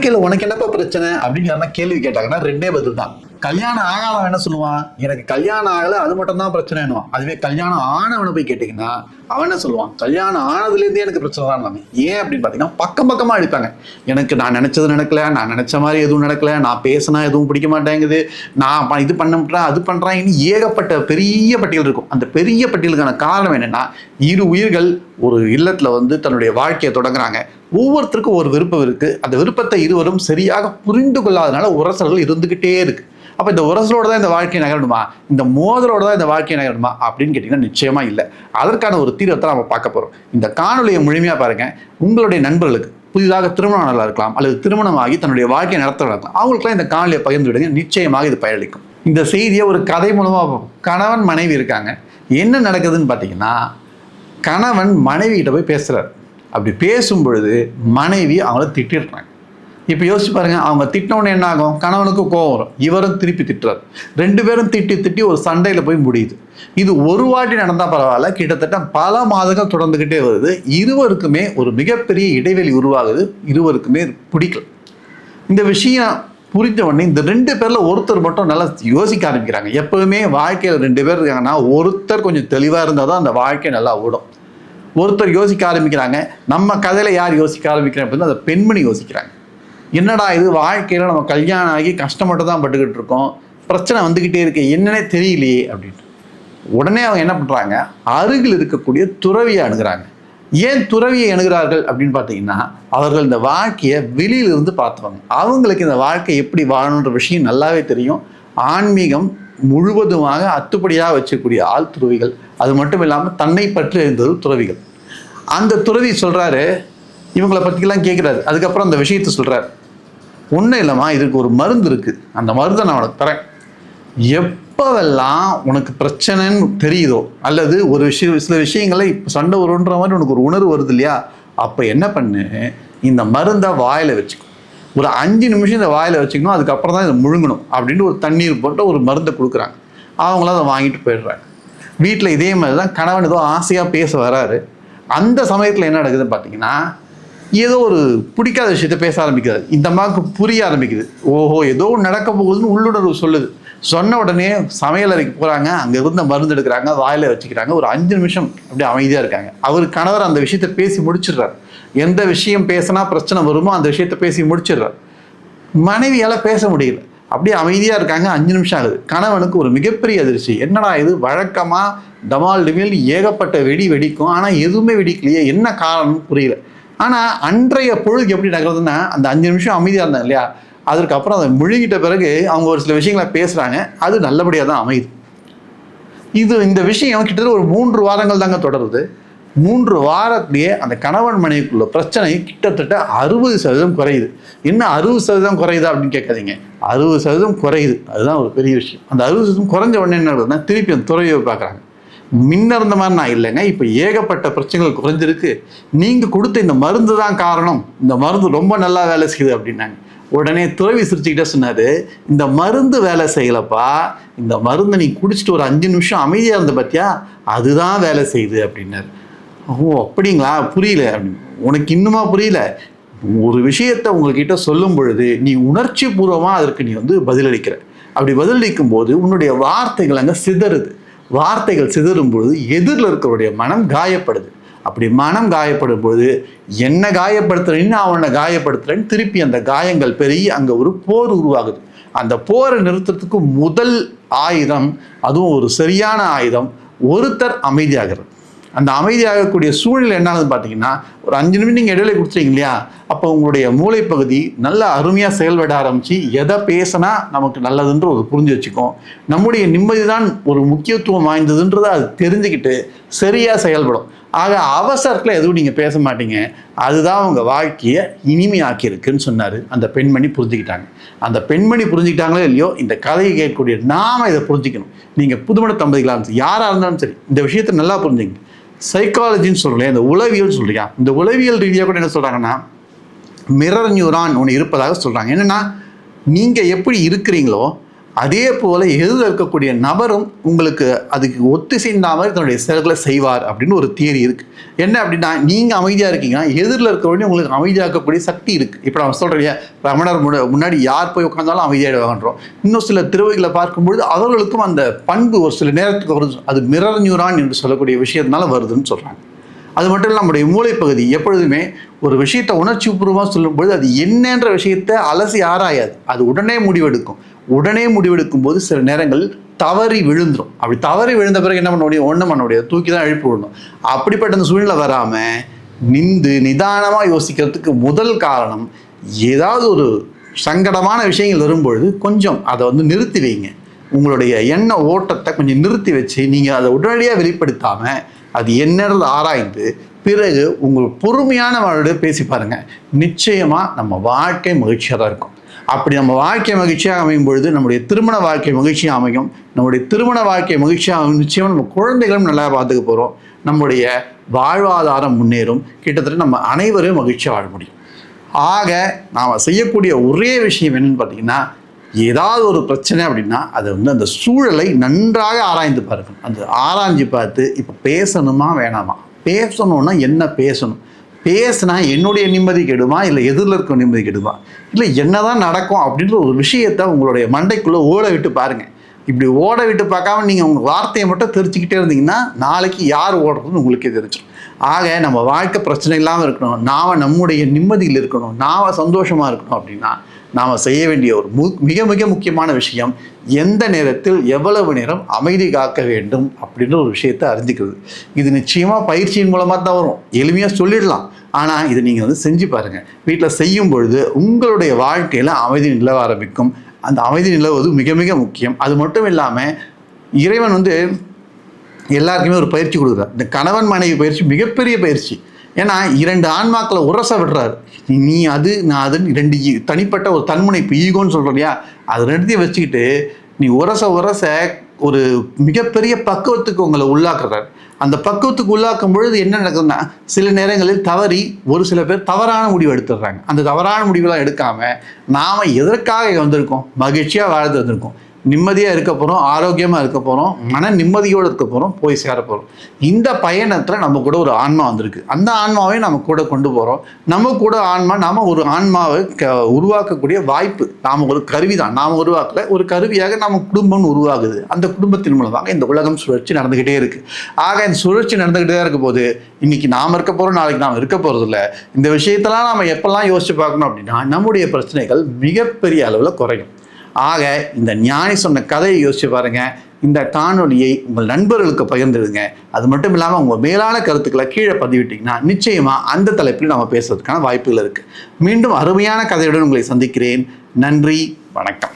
வாழ்க்கையில உனக்கு என்னப்பா பிரச்சனை? அப்படின்னு யாருன்னா கேள்வி கேட்டாங்கன்னா ரெண்டே பதில் தான் கல்யாணம் ஆகாதவன் என்ன சொல்லுவான்? எனக்கு கல்யாணம் ஆகல அது மட்டும் தான் பிரச்சனைனுவான் அதுவே கல்யாணம் ஆனவனை போய் கேட்டீங்கன்னா அவன் என்ன சொல்லுவான்? கல்யாணம் ஆனதுலேருந்தே எனக்கு பிரச்சனை தான் நாம. ஏன் அப்படின்னு பார்த்தீங்கன்னா பக்கம் பக்கமா அடிப்பாங்க. எனக்கு நான் நினைச்சது நடக்கல நான் நினைச்ச மாதிரி எதுவும் நடக்கல நான் பேசினா எதுவும் பிடிக்க மாட்டேங்குது நான் ப- இது பண்ண அது பண்றேன் இன்னும் ஏகப்பட்ட பெரிய பட்டியல் இருக்கும். அந்த பெரிய பட்டியலுக்கான காரணம் என்னன்னா இரு உயிர்கள் ஒரு இல்லத்துல வந்து தன்னுடைய வாழ்க்கையை தொடங்குறாங்க. ஒவ்வொருத்தருக்கும் ஒரு விருப்பம் இருக்கு. அந்த விருப்பத்தை இருவரும் சரியாக புரிந்து கொள்ளாதனால உரசல்கள் இருந்துகிட்டே இருக்கு. அப்போ இந்த உரசலோட தான் இந்த வாழ்க்கை நகரணுமா? இந்த மோதலோட தான் இந்த வாழ்க்கை நகரணுமா? அப்படின்னு கேட்டிங்கன்னா நிச்சயமாக இல்லை. அதற்கான ஒரு தீர்வத்தை நம்ம பார்க்க போகிறோம் இந்த காணொலியை முழுமையாக பாருங்கள் உங்களுடைய நண்பர்களுக்கு புதிதாக திருமணம் நல்லா இருக்கலாம் அல்லது திருமணமாகி தன்னுடைய வாழ்க்கையை நடத்துறவங்க இருக்கலாம் அவங்களுக்குலாம் இந்த காணொலியை பகிர்ந்து விடுங்க. நிச்சயமாக இது பயனளிக்கும். இந்த செய்தியை ஒரு கதை மூலமாக கணவன் மனைவி இருக்காங்க. என்ன நடக்குதுன்னு பார்த்தீங்கன்னா கணவன் மனைவிகிட்ட போய் பேசுகிறார் அப்படி பேசும் பொழுது மனைவி அவங்கள திட்டிடுறாங்க. இப்போ யோசிச்சு பாருங்க அவங்க திட்டினோடனே என்ன ஆகும் கணவனுக்கு கோவம் வரும். இவரும் திருப்பி திட்டுறாரு. ரெண்டு பேரும் திட்டி திட்டி ஒரு சண்டையில் போய் முடியுது. இது ஒரு வாட்டி நடந்தால் பரவாயில்ல கிட்டத்தட்ட பல மாதங்கள் தொடர்ந்துக்கிட்டே வருது. இருவருக்குமே ஒரு மிகப்பெரிய இடைவெளி உருவாகுது. இருவருக்குமே பிடிக்கல. இந்த விஷயம் புரிஞ்ச உடனே இந்த ரெண்டு பேரில் ஒருத்தர் மட்டும் நல்லா யோசிக்க ஆரம்பிக்கிறாங்க. எப்பவுமே வாழ்க்கையில் ரெண்டு பேர் இருக்காங்கன்னா ஒருத்தர் கொஞ்சம் தெளிவாக இருந்தால் தான் அந்த வாழ்க்கை நல்லா ஓடும். ஒருத்தர் யோசிக்க ஆரம்பிக்கிறாங்க. நம்ம கதையில் யார் யோசிக்க ஆரம்பிக்கிறாங்க அப்படின்னா அந்த பெண்மணி யோசிக்கிறாங்க. என்னடா இது? வாழ்க்கையில் நம்ம கல்யாணம் ஆகி கஷ்டப்பட்டு தான் பட்டுக்கிட்டு இருக்கோம். பிரச்சனை வந்துக்கிட்டே இருக்கு என்னன்னே தெரியலையே அப்படின்ட்டு. உடனே அவங்க என்ன பண்ணுறாங்க அருகில் இருக்கக்கூடிய துறவியை அணுகிறாங்க. ஏன் துறவியை அணுகிறார்கள் அப்படின்னு பார்த்தீங்கன்னா அவர்கள் இந்த வாழ்க்கையை வெளியிலிருந்து பார்த்துவாங்க. அவங்களுக்கு இந்த வாழ்க்கை எப்படி வாழணுன்ற விஷயம் நல்லாவே தெரியும். ஆன்மீகம் முழுவதுமாக அத்துப்படியாக வச்சக்கூடிய ஆள் துறவிகள். அது மட்டும் இல்லாமல் தன்னை பற்றி அறிந்தது துறவிகள். அந்த துறவி சொல்கிறாரு இவங்களை பற்றிலாம் கேட்குறாரு அதுக்கப்புறம் அந்த விஷயத்தை சொல்கிறார் ஒன்றும் இல்லைம்மா இதுக்கு ஒரு மருந்து இருக்குது அந்த மருந்தை நான் உனக்கு தரேன். எப்போவெல்லாம் உனக்கு பிரச்சனைன்னு தெரியுதோ அல்லது ஒரு விஷயம் சில விஷயங்களை இப்போ சண்டை வருன்ற மாதிரி உனக்கு ஒரு உணர்வு வருது இல்லையா அப்போ என்ன பண்ணு இந்த மருந்தை வாயில் வச்சுக்கோ. ஒரு அஞ்சு நிமிஷம் இந்த வாயில் வச்சுக்கணும் அதுக்கப்புறம் தான் இதை முழுங்கணும் அப்படின்னு ஒரு தண்ணீர் போட்டு ஒரு மருந்தை கொடுக்குறாங்க. அவங்களாம் அதை வாங்கிட்டு போயிடுறாங்க. வீட்டில் இதே மாதிரி தான் கணவன் ஏதோ ஆசையாக பேச வராரு. அந்த சமயத்தில் என்ன நடக்குதுன்னு பார்த்தீங்கன்னா ஏதோ ஒரு பிடிக்காத விஷயத்த பேச ஆரம்பிக்கிறார். இந்த அம்மாவுக்கு புரிய ஆரம்பிக்குது. ஓஹோ ஏதோ நடக்க போகுதுன்னு உள்ளுணர்வு சொல்லுது. சொன்ன உடனே சமையல் அறைக்கு போகிறாங்க அங்கே இருந்த மருந்து எடுக்கிறாங்க வாயில வச்சுக்கிறாங்க. ஒரு அஞ்சு நிமிஷம் அப்படியே அமைதியாக இருக்காங்க. அவர் கணவர் அந்த விஷயத்த பேசி முடிச்சிடுறாரு. எந்த விஷயம் பேசினா பிரச்சனை வருமோ அந்த விஷயத்த பேசி முடிச்சிடுறாரு. மனைவியால் பேச முடியல. அப்படியே அமைதியாக இருக்காங்க. அஞ்சு நிமிஷம் ஆகுது. கணவனுக்கு ஒரு மிகப்பெரிய அதிர்ச்சி. என்னடா இது? வழக்கமாக டமால் டிமில் ஏகப்பட்ட வெடி வெடிக்கும். ஆனால் எதுவுமே வெடிக்கலையே. என்ன காரணம் புரியல. ஆனால் அன்றைய பொழுது எப்படி நகருதுன்னா அந்த அஞ்சு நிமிஷம் அமைதியாக இருந்தாங்க இல்லையா? அதற்கப்புறம் அதை முழுகிட்ட பிறகு அவங்க ஒரு சில விஷயங்களை பேசுகிறாங்க அது நல்லபடியாக தான் அமையுது. இது இந்த விஷயம் கிட்டத்தட்ட ஒரு மூன்று வாரங்கள் தாங்க தொடருது. மூன்று வாரத்திலேயே அந்த கணவன் மனைவிக்குள்ள பிரச்சனை கிட்டத்தட்ட அறுபது சதவீதம் குறையுது. என்ன அறுபது சதவீதம் குறையுதா அப்படின்னு கேட்காதீங்க. அறுபது சதவீதம் குறையுது. அதுதான் ஒரு பெரிய விஷயம். அந்த அறுபது சதவீதம் குறைஞ்ச உடனே என்ன ஆகுதுன்னா திருப்பி அந்த துறையை பார்க்குறாங்க. முன்ன இருந்த மாதிரி நான் இல்லைங்க. இப்போ ஏகப்பட்ட பிரச்சனைகள் குறைஞ்சிருக்கு. நீங்கள் கொடுத்த இந்த மருந்து தான் காரணம். இந்த மருந்து ரொம்ப நல்லா வேலை செய்யுது அப்படின்னாங்க. உடனே துறவி சிரிச்சுக்கிட்டே சொன்னார் இந்த மருந்து வேலை செய்யலப்பா. இந்த மருந்தை நீ குடிச்சிட்டு ஒரு அஞ்சு நிமிஷம் அமைதியாக இருந்த பார்த்தியா அதுதான் வேலை செய்யுது அப்படின்னாரு. ஓ அப்படிங்களா? புரியல. அப்படின்னு. உனக்கு இன்னுமா புரியல? ஒரு விஷயத்தை உங்ககிட்ட சொல்லும் பொழுது நீ உணர்ச்சி பூர்வமாக அதற்கு நீ வந்து பதிலளிக்கிற. அப்படி பதிலளிக்கும் போது உன்னுடைய வார்த்தைகள் அங்கே சிதறுது. வார்த்தைகள் சிதறும் பொழுது எதிரில் இருக்கிறவருடைய மனம் காயப்படுது. அப்படி மனம் காயப்படும் பொழுது என்ன காயப்படுத்துறேன்னு அவனை காயப்படுத்துறேன்னு திருப்பி அந்த காயங்கள் பெருகி அங்கே ஒரு போர் உருவாகுது. அந்த போரை நிறுத்துறதுக்கு முதல் ஆயுதம் அதுவும் ஒரு சரியான ஆயுதம் ஒருத்தர் அமைதியாகிறது. அந்த அமைதியாகக்கூடிய சூழ்நிலை என்ன ஆகுதுன்னு பார்த்தீங்கன்னா ஒரு அஞ்சு நிமிஷம் நீங்கள் இடையில கொடுத்துறீங்க இல்லையா? அப்போ உங்களுடைய மூளைப்பகுதி நல்ல அருமையாக செயல்பட ஆரம்பிச்சு எதை பேசினா நமக்கு நல்லதுன்ற ஒரு புரிஞ்சு வச்சுக்கும். நம்முடைய நிம்மதி தான் ஒரு முக்கியத்துவம் வாய்ந்ததுன்றதை அது தெரிஞ்சுக்கிட்டு சரியாக செயல்படும். ஆக அவசரத்தில் எதுவும் நீங்கள் பேச மாட்டீங்க. அதுதான் உங்கள் வாழ்க்கையை இனிமையாக்கியிருக்குன்னு சொன்னார் அந்த பெண்மணி புரிஞ்சுக்கிட்டாங்க. அந்த பெண்மணி புரிஞ்சுக்கிட்டாங்களோ இல்லையோ இந்த கதையை கேட்கக்கூடிய நாம இதை புரிஞ்சுக்கணும். நீங்கள் புதுமண தம்பதிகளாக இருந்தாலும் யாராக இருந்தாலும் சரி இந்த விஷயத்தை நல்லா புரிஞ்சுங்க. சைக்காலஜின்னு சொல்கிறேன் இந்த உளவியல் சொல்கிறியா இந்த உளவியல் ரீதியாக கூட என்ன சொல்கிறாங்கன்னா மிரர் நியூரான் ஒன்று இருப்பதாக சொல்கிறாங்க என்னென்னா நீங்கள் எப்படி இருக்கிறீங்களோ அதே போல் எதிரில் இருக்கக்கூடிய நபரும் உங்களுக்கு அதுக்கு ஒத்திசைந்த மாதிரி தன்னுடைய செயல்களை செய்வார் அப்படின்னு ஒரு தியரி இருக்குது என்ன அப்படின்னா நீங்கள் அமைதியாக இருக்கீங்கன்னா எதிரில் இருக்கக்கூடிய உங்களுக்கு அமைதியாக்கக்கூடிய சக்தி இருக்குது இப்போ நான் சொல்றேன் ரமணர் முன்ன- முன்னாடி யார் போய் உட்காந்தாலும் அமைதியாகிடுவாங்கன்றோம் இன்னும் சில திருவைகளை பார்க்கும்பொழுது அவர்களுக்கும் அந்த பண்பு ஒரு சில நேரத்துக்கு வருது. அது மிரர் நியூரான் என்று சொல்லக்கூடிய விஷயத்தினால வருதுன்னு சொல்கிறாங்க அது மட்டும் இல்லை நம்முடைய மூளைப்பகுதி எப்பொழுதுமே ஒரு விஷயத்தை உணர்ச்சிபூர்வமாக சொல்லும்பொழுது அது என்னன்ற விஷயத்தை அலசி ஆராயாது. அது உடனே முடிவெடுக்கும். உடனே முடிவெடுக்கும் போது சில நேரங்கள் தவறி விழுந்துடும் அப்படி தவறி விழுந்த பிறகு என்ன பண்ண முடியும் ஒன்றும் பண்ண முடியாது. தூக்கி தான் எழுப்பி விடணும். அப்படிப்பட்ட அந்த சூழ்நிலை வராமல் நின்று நிதானமாக யோசிக்கிறதுக்கு முதல் காரணம் ஏதாவது ஒரு சங்கடமான விஷயங்கள் வரும்பொழுது கொஞ்சம் அதை வந்து நிறுத்தி வைங்க. உங்களுடைய எண்ண ஓட்டத்தை கொஞ்சம் நிறுத்தி வச்சு நீங்கள் அதை உடனடியாக வெளிப்படுத்தாமல் அது என்னறது ஆராய்ந்து பிறகு உங்கள் பொறுமையான பேசி பாருங்க. நிச்சயமாக நம்ம வாழ்க்கை மகிழ்ச்சியாக தான் இருக்கும். அப்படி நம்ம வாழ்க்கை மகிழ்ச்சியாக அமையும் பொழுது நம்முடைய திருமண வாழ்க்கை மகிழ்ச்சியாக அமையும். நம்முடைய திருமண வாழ்க்கை மகிழ்ச்சியாக அமையும். நிச்சயமாக நம்ம குழந்தைகளும் நல்லா பார்த்துக்க போகிறோம் நம்முடைய வாழ்வாதாரம் முன்னேறும். கிட்டத்தட்ட நம்ம அனைவரும் மகிழ்ச்சியாக வாழ முடியும். ஆக நாம் செய்யக்கூடிய ஒரே விஷயம் என்னன்னு பார்த்தீங்கன்னா ஏதாவது ஒரு பிரச்சனை அப்படின்னா அது வந்து அந்த சூழலை நன்றாக ஆராய்ந்து பாருங்கள் அந்த ஆராய்ஞ்சு பார்த்து இப்போ பேசணுமா வேணாமா? பேசணும்னா என்ன பேசணும்? பேசினா என்னுடைய நிம்மதி கெடுமா? இல்லை எதிரில் இருக்க நிம்மதி கெடுமா? இல்லை என்ன தான் நடக்கும் அப்படின்ற ஒரு விஷயத்தை உங்களுடைய மண்டைக்குள்ளே ஓட விட்டு பாருங்க. இப்படி ஓட விட்டு பார்க்காம நீங்கள் உங்கள் வார்த்தையை மட்டும் தெரிஞ்சுக்கிட்டே இருந்தீங்கன்னா நாளைக்கு யார் ஓடுறதுன்னு உங்களுக்கே தெரிஞ்சிடும். ஆக நம்ம வாழ்க்கை பிரச்சனை இல்லாமல் இருக்கணும். நாம் நம்முடைய நிம்மதியில் இருக்கணும். நாம் சந்தோஷமாக இருக்கணும் அப்படின்னா நாம் செய்ய வேண்டிய ஒரு மு மிக மிக முக்கியமான விஷயம் எந்த நேரத்தில் எவ்வளவு நேரம் அமைதி காக்க வேண்டும் அப்படின்ற ஒரு விஷயத்தை அறிஞ்சிக்கிறது. இது நிச்சயமாக பயிற்சியின் மூலமாக தான் வரும். எளிமையாக சொல்லிடலாம். ஆனால் இதை நீங்கள் வந்து செஞ்சு பாருங்கள் வீட்டில் செய்யும் பொழுது உங்களுடைய வாழ்க்கையில் அமைதி நிலவ ஆரம்பிக்கும். அந்த அமைதி நிலவுவது மிக மிக முக்கியம். அது மட்டும் இல்லாமல் இறைவன் வந்து எல்லாருக்குமே ஒரு பயிற்சி கொடுக்குறார். இந்த கணவன் மனைவி பயிற்சி மிகப்பெரிய பயிற்சி. ஏன்னா இரண்டு ஆன்மாக்களை உரச விடுறாரு. நீ- நீ அது நான் அதுன்னு ரெண்டு தனிப்பட்ட ஒரு தன்முனைப்பு ஈகோன்னு சொல்கிறோம் இல்லையா? அது ரெண்டுத்தையும் வச்சுக்கிட்டு நீ உரச உரச ஒரு மிகப்பெரிய பக்குவத்துக்கு உங்களை உள்ளாக்குறாரு. அந்த பக்குவத்துக்கு உள்ளாக்கும் பொழுது என்ன நடக்குதுன்னா சில நேரங்களில் தவறி ஒரு சில பேர் தவறான முடிவு எடுத்துடுறாங்க. அந்த தவறான முடிவெல்லாம் எடுக்காமல் நாம் எதற்காக வந்திருக்கோம்? மகிழ்ச்சியாக வாழ்ந்து வந்திருக்கோம். நிம்மதியாக இருக்க போகிறோம் ஆரோக்கியமாக இருக்க போகிறோம் மன நிம்மதியோடு இருக்க போகிறோம் போய் சேர போகிறோம் இந்த பயணத்தில் நம்ம கூட ஒரு ஆன்மா வந்திருக்கு. அந்த ஆன்மாவை நம்ம கூட கொண்டு போகிறோம் நம்ம கூட ஆன்மா நாம் ஒரு ஆன்மாவை க உருவாக்கக்கூடிய வாய்ப்பு நாம் ஒரு கருவி தான். நாம் உருவாக்கல ஒரு கருவியாக நம்ம குடும்பம் உருவாகுது. அந்த குடும்பத்தின் மூலமாக இந்த உலகம் சுழற்சி நடந்துக்கிட்டே இருக்குது ஆக இந்த சுழற்சி நடந்துக்கிட்டே தான் இருக்க போது இன்னைக்கு நாம் இருக்க போகிறோம் நாளைக்கு நாம் இருக்க போகிறது இல்லை. இந்த விஷயத்தெல்லாம் நம்ம எப்பெல்லாம் யோசிச்சு பார்க்கணும் அப்படின்னா நம்முடைய பிரச்சனைகள் மிகப்பெரிய அளவில் குறையும். ஆக இந்த ஞானி சொன்ன கதையை யோசிச்சு பாருங்க. இந்த காணொலியை உங்கள் நண்பர்களுக்கு பகிர்ந்துடுங்க. அது மட்டும் இல்லாமல் உங்கள் மேலான கருத்துக்களை கீழே பதிவிட்டிங்கன்னா நிச்சயமாக அந்த தலைப்பில் நம்ம பேசுறதுக்கான வாய்ப்புகள் இருக்கு. மீண்டும் அருமையான கதையுடன் உங்களை சந்திக்கிறேன். நன்றி வணக்கம்.